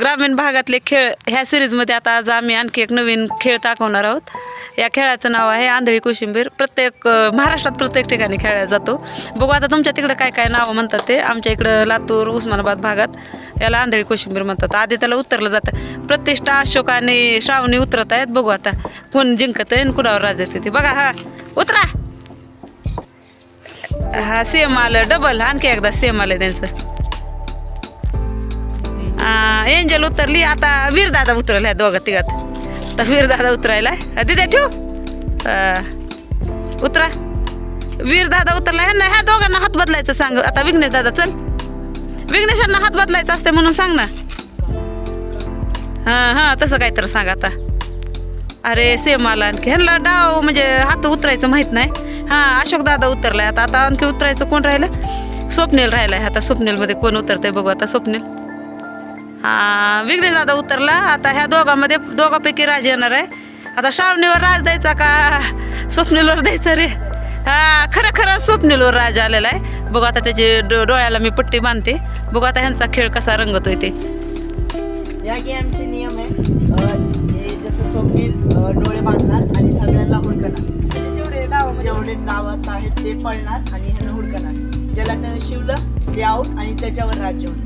ग्रामीण भागातले खेळ ह्या सिरीजमध्ये आता आज आम्ही आणखी एक नवीन खेळ दाखवणार आहोत. या खेळाचं नाव आहे आंधळी कोशिंबीर. प्रत्येक महाराष्ट्रात प्रत्येक ठिकाणी खेळला जातो. बघू आता तुमच्या तिकडं काय काय नावं म्हणतात ते. आमच्या इकडं लातूर उस्मानाबाद भागात याला आंधळी कोशिंबीर म्हणतात. आधी त्याला उतरलं जातं. प्रतिष्ठा अशोक आणि श्रावणी उतरत आहेत. बघू आता कोण जिंकत आहे आणि कुणावर राज येते ते. बघा हा उतरा! हा सेम आलं डबल आणखी एकदा सेम आलं त्यांचं. एंजल उतरली. आता वीर दादा उतरला दोघं तिघात तर वीर दादा उतरायला तिथे ठेव. उतरा. वीर दादा उतरला. ह्यांना ह्या दोघांना हात बदलायचं सांग. आता विघ्नेश दादा चल. विघ्नेशांना हात बदलायचा असते म्हणून सांग ना. हां हां तसं काय तर सांग आता. अरे सेम आला आणखी. ह्यांना डाव म्हणजे हात उतरायचं माहीत नाही. हां अशोक दादा उतरलाय. आता आता आणखी उतरायचं कोण राहिलं? स्वप्नील राहिलाय. आता स्वप्नीलमध्ये कोण उतरतंय बघू आता. स्वप्नील. विघ्ने विघ्नेश दादा उतरला. आता ह्या दोघांमध्ये दोघांपैकी राज येणार आहे. आता श्रावणीवर राज द्यायचा का? स्वप्नीलवर द्यायचा रे. हा खरं खरं स्वप्नीलवर राज आलेला आहे. बघू आता त्याची डो- डोळ्याला मी पट्टी बांधते. बघू आता ह्यांचा खेळ कसा रंगतोय ते. या गेमचे नियम आहे जसं स्वप्नील डोळे बांधणार आणि सगळ्यांना हुडकणार. म्हणजे जेवढे डाव जेवढे नावात आहेत ते पळणार आणि ह्यांना हुडकणार. ज्याला त्याने शिवलं ते आऊट आणि त्याच्यावर राज्य होणार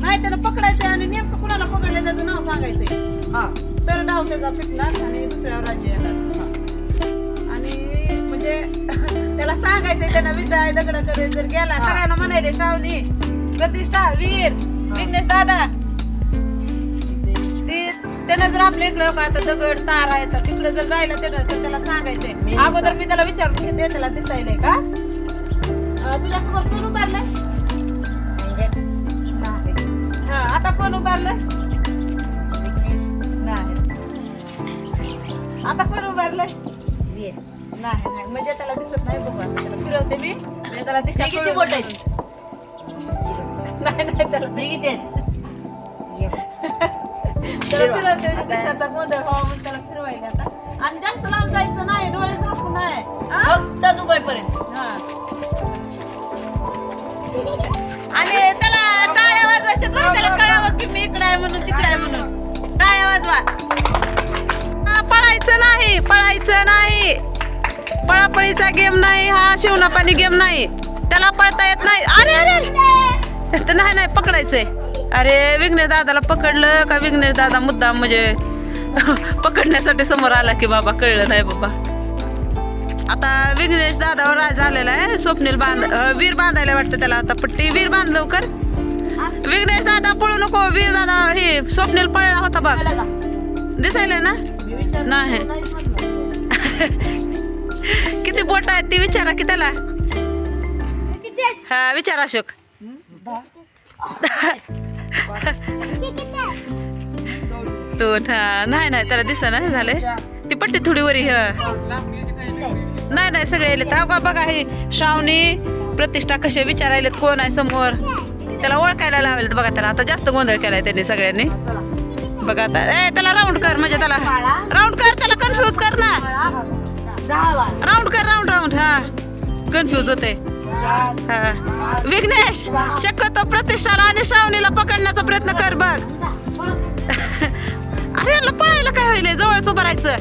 नाही त्याला पकडायचंय आणि नेमकं कुणाला पकडलं त्याचं नाव सांगायचंय. हा तर डाव त्याचा फिटणार आणि दुसऱ्यावर राज्य येणार. आणि म्हणजे त्याला सांगायचंय त्यांना विटाय दगड करे जर गेला. सगळ्यांना म्हणायले श्रावणी प्रतिष्ठा वीर विघ्नेश दादा. ते त्यानं जर आपल्या इकडे का आता दगड तार तर तिकडे जर जायला त्यानं तर त्याला सांगायचंय. अगोदर मी त्याला विचारून घेते त्याला दिसायलंय का? त्याला दिशा हे किती बोट आहेत नाही नाही त्याला हे किती आहेत? त्याला फिरवते दिशाचा गोंधळ. व्हावा म्हणून त्याला फिरवायला आता आणि जास्त लांब जायचं नाही डोळे झाकून नाही हा? फक्त दुबई पर्यंत हा. आणि त्याला टाळ्या वाजवायच्यात बरं त्याला कळावं की मी इकडे आहे म्हणून तिकडे आहे म्हणून. टाळ्या वाजवा. हा, पळायचं नाही पळायचं नाही. पळापळीचा गेम नाही हा शिवणापाणी गेम नाही. त्याला पळता येत नाही. अरे अरे अरे. ते नाही नाही पकडायचंय. अरे विघ्नेश दादाला पकडलं का विघ्नेश दादा मुद्दाम म्हणजे पकडण्यासाठी समोर आला की बाबा कळलं नाही बाबा. आता विघ्नेश दादावर राज झालेला आहे. स्वप्नील बांध वीर बांधायला वाटतं त्याला आता पट्टी. वीर बांध लवकर. विघ्नेश दादा पळू नको. वीर दादा हे स्वप्नील पळला होता बघ. दिसायला ना? नाही. किती बोट आहेत ती विचारा की त्याला. हा विचार अशोक. दोन हा नाही नाही त्याला दिसा ना झाले ती पट्टी थोडी वरी हा. नाही नाही सगळे येले तर का बघा हे श्रावणी प्रतिष्ठा कसे विचारायलेत कोण आहे समोर. त्याला ओळखायला लावलेत बघा त्याला. आता जास्त गोंधळ केलाय त्यांनी सगळ्यांनी. बघा आता. ए त्याला राऊंड कर म्हणजे त्याला. राऊंड कर त्याला कन्फ्यूज कर ना. राऊंड कर राऊंड राऊंड हा. कन्फ्यूज होते हा. विघ्नेश शक्यतो प्रतिष्ठाला आणि श्रावणीला पकडण्याचा प्रयत्न कर बघ. अरे यांना पळायला काय होईल? जवळच उभं राहायचं.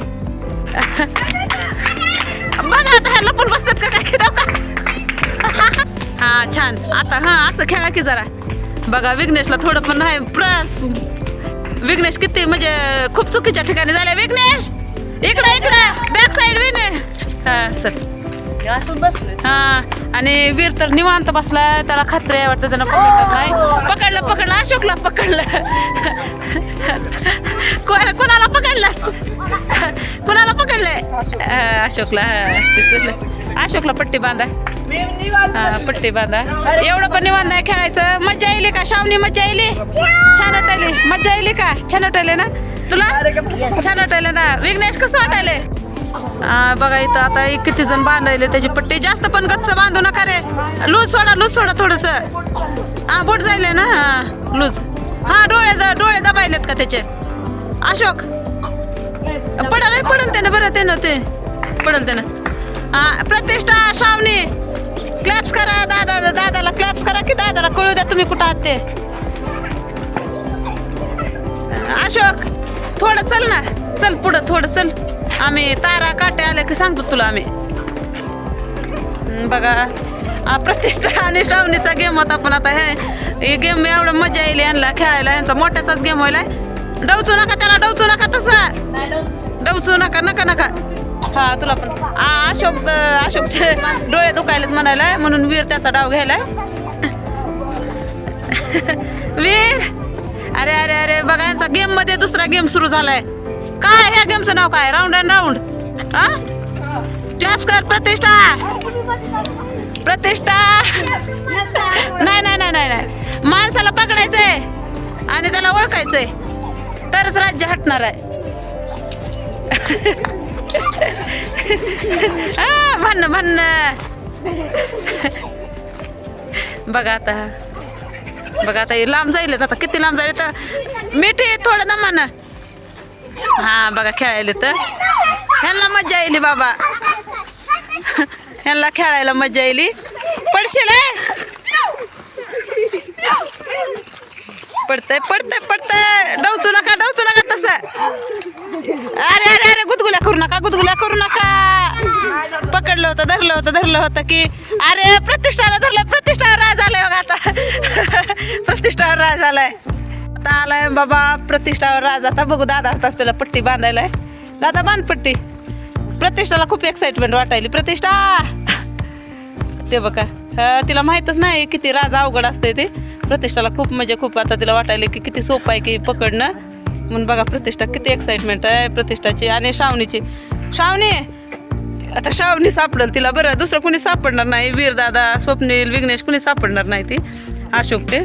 बघा आता ह्या लपून बसतात का काय खेळाव का? हा छान. आता हा असं खेळा की जरा. बघा विघ्नेशला थोडं पण नाही प्रस. विघ्नेश किती म्हणजे खूप चुकीच्या ठिकाणी झाले विघ्नेश इकडे इकडे. Back side Vighnesh. हा चल. हे बसलोय. हा आणि वीर तर निवांत बसलाय. त्याला खात्री आहे वाटतं त्यानं पकडलं नाही. पकडलं पकडलं. अशोकला पकडलं. कोण कोणाला पकडलास कोणाला पकडलंय? हा, अशोकला हा. अशोकला पट्टी बांधा. हा पट्टी बांधा. एवढं पण निवांत आहे खेळायचं. मज्जा येईल का? श्रावणी मज्जा येईल? छान वाटायली. मज्जा येईल का? छान वाटायले ना? तुला? छान वाटायले ना? विघ्नेश कसं वाटायले? हा, बघा इथं आता एक किती जण बांधायले त्याची पट्टी जास्त पण गच्च बांधू नका रे. लूज सोडा लूज सोडा थोडस. हा बोट जायले ना? हा लूज. हा डोळे डोळे दबायलेत का त्याचे? अशोक. पडल पडल त्यानं बरं त्यानं ते. पडल त्यानं. हा प्रतिष्ठा श्रावणी. क्लॅप्स करा दादा दादाला क्लॅप्स करा की दादाला कळू द्या तुम्ही कुठं आहात ते. अशोक थोडं चल ना. चल पुढं थोडं चल. आम्ही तारा काटे आले की सांगतो तुला आम्ही. बघा प्रतिष्ठा आणि श्रावणीचा गेम होता पण आता हे हे गेम एवढं मजा येईल यांना खेळायला यांचा मोठ्याचाच गेम व्हायला डवचू नका त्याला डवचू नका तसं. डवचू नका नका नका. हा तुला पण. आ, अशोक अशोकचे डोळे दुखायलेत म्हणायला म्हणून वीर त्याचा डाव घ्यायलाय वीर! अरे अरे अरे बघा यांचा गेममध्ये दुसरा गेम सुरू झालाय. काय ह्या गेमचं नाव काय? राऊंड अँड राऊंड हा? क्लॅप्स कर प्रतिष्ठा. प्रतिष्ठा. नाही नाही नाही नाही नाही. माणसाला पकडायचंय आणि त्याला ओळखायचंय. तरच राज्य हटणार आहे. म्हण म्हण बघा आता. बघा आता हे लांब जाईल आता. किती लांब जाईल? तर मिठी थोडं दमानं. हा बघा खेळायला तर ह्यांना मजा येईल बाबा. ह्यांना खेळायला मजा येईल. पडशील हे? पडतंय पडतंय पडतंय. डवचू नका डवचू नका तसं. अरे अरे अरे गुदगुल्या करू नका गुदगुल्या करू नका. पकडलं होतं धरलं होतं धरलं होतं की अरे प्रतिष्ठाला धरलं प्रतिष्ठावर राज आलाय बघा आता. प्रतिष्ठावर राज आलाय. आता आलाय बाबा प्रतिष्ठावर राज. आता बघू दादा होता त्याला पट्टी बांधायलाय दादा बांध पट्टी. प्रतिष्ठाला खूप एक्साइटमेंट वाटायली. प्रतिष्ठा! ते बघा. तिला माहीतच नाही किती राज अवघड असते ते. प्रतिष्ठाला खूप म्हणजे खूप आता तिला वाटायला की किती सोपं आहे की पकडणं. म्हणून बघा प्रतिष्ठा किती एक्साइटमेंट आहे. प्रतिष्ठाची आणि श्रावणीची. श्रावणी! आता श्रावणी सापडेल तिला बरं. दुसरं कोणी सापडणार नाही. वीरदादा स्वप्नील विघ्नेश कोणी सापडणार नाही ती. अशोक ते.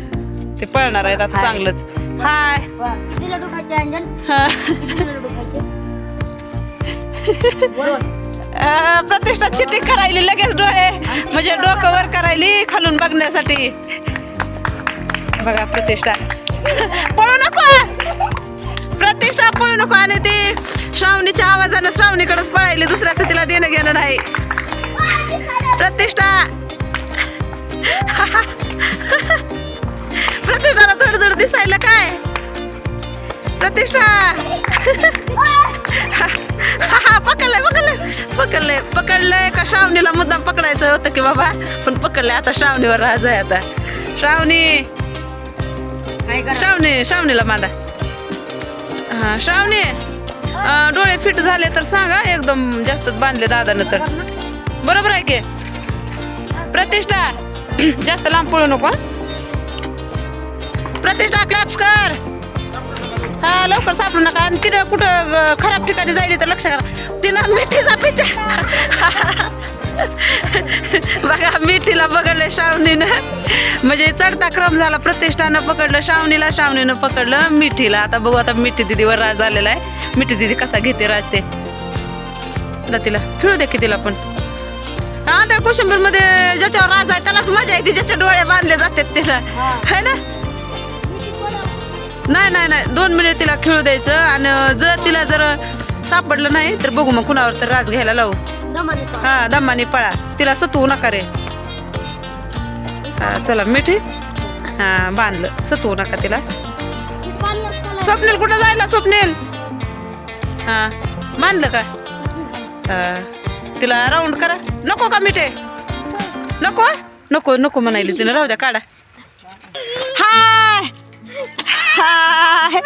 ते पळणार आहेत आता चांगलंच. हाय. किती लड्डू खायचे अंजन. किती लड्डू खायचे? अं, प्रतिष्ठा चिठ्ठी करायली लगेच डोळे म्हणजे डोकं वर करायली खालून बघण्यासाठी. बघा प्रतिष्ठा. पळू नको. प्रतिष्ठा पळू नको आणि ती श्रावणीच्या आवाजानं श्रावणीकडेच पळायली दुसऱ्याचं तिला देणं घेणं नाही. प्रतिष्ठा. प्रतिष्ठाला थोडं थोडं दिसायला काय? प्रतिष्ठा! पकडलंय पकडलंय. पकडलंय पकडलंय का श्रावणीला मुद्दाम पकडायचं होतं की बाबा? पण पकडलंय आता श्रावणीवर राज आहे आता. श्रावणी! श्रावणी श्रावणीला बांधा. हा श्रावणी! डोळे फिट झाले तर सांगा एकदम जास्त बांधले दादानं तर. बरोबर आहे की? प्रतिष्ठा! जास्त लांब पळू नको? प्रतिष्ठा क्लॅप्स कर. हा लवकर सापडू नका. आणि तिनं कुठं अं, खराब ठिकाणी जायली तर लक्ष करा. तिनं मिठीचा पिच्चा बघा मिठीला पकडलं श्रावणीनं. म्हणजे चढता क्रम झाला. प्रतिष्ठानं पकडलं श्रावणीला श्रावणीनं पकडलं मिठीला. आता बघू आता मिठी दिदीवर राज आलेला आहे. मिठी दिदी कसा घेते राज ते तिला खेळू दे की तिला पण. आंधळ कोशिंबीरमध्ये ज्याच्यावर राज आहे त्यालाच मजा येते. ज्याच्या डोळे बांधले जातात तिला. है ना? नाही नाही नाही. दोन मिनिट तिला खेळू द्यायचं आणि जर तिला जर सापडलं नाही तर बघू मग कुणावर तर राज घ्यायला लावू. हा दमानी पळा. तिला सतवू नका रे. हा चला मिठी. हा बांधलं. सतवू नका तिला. स्वप्नील कुठं जायला स्वप्नील? हा बांधलं का? हा. तिला राऊंड करा. नको का मिठे? नको? नको नको म्हणायली तिला राहू द्या काढा. हाय! हाय.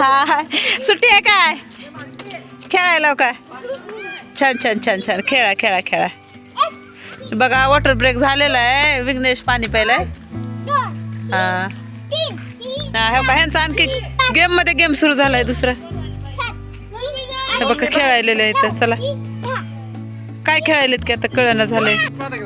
हाय. सुट्टी आहे काय? खेळायला का छान छान छान छान. खेळा खेळा खेळा. बघा वॉटर ब्रेक झालेला आहे. विघ्नेश पाणी प्यायलाय. हा. हा, हो का? ह्यांचा आणखी गेममध्ये गेम सुरू झालाय दुसरा. हे बघा खेळायलेले आहे चला. काय खेळायलेत की आता कळणं झालंय.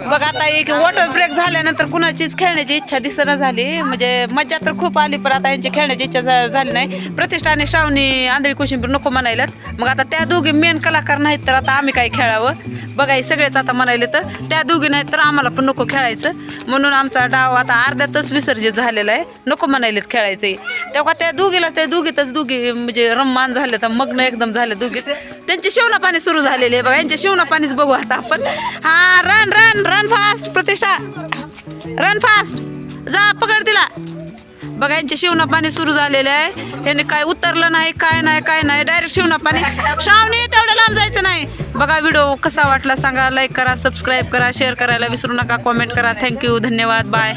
बघ आता एक वॉटर ब्रेक झाल्यानंतर कुणाचीच खेळण्याची इच्छा दिसना झाली. म्हणजे मज्जा तर खूप आली पण आता यांची खेळण्याची इच्छा झा- झाली नाही. प्रतिष्ठा आणि श्रावणी आंधळी कोशिंबीर नको म्हणायलात मग आता त्या दोघी मेन कलाकार नाहीत तर आता आम्ही काय खेळावं? बघा हे सगळेच आता म्हणायले तर त्या दोघी नाहीत तर आम्हाला पण नको खेळायचं. म्हणून आमचा डाव आता अर्ध्यातच विसर्जित झालेला आहे. नको म्हणायलेत खेळायचं. तेव्हा त्या दोघीला त्या दोघीतच दोघी म्हणजे रममान झाले तर मग्न एकदम झाले दोघीच. त्यांची शिवना पाणी सुरू झालेली आहे. बघा यांच्या शिवना पाणीच बघू आता आपण. हा run run run fast Pratishtha. Run fast जा पकड तिला. बघा यांचे शिवना पाणी सुरू झालेले आहे. यांनी काय उतरलं नाही काय नाही काय नाही. डायरेक्ट शिवना पाणी श्रावणी तेवढं लांब जायचं नाही. बघा व्हिडिओ कसा वाटला सांगा. लाईक करा सबस्क्राईब करा शेअर करायला विसरू नका. कॉमेंट करा. थँक्यू धन्यवाद. बाय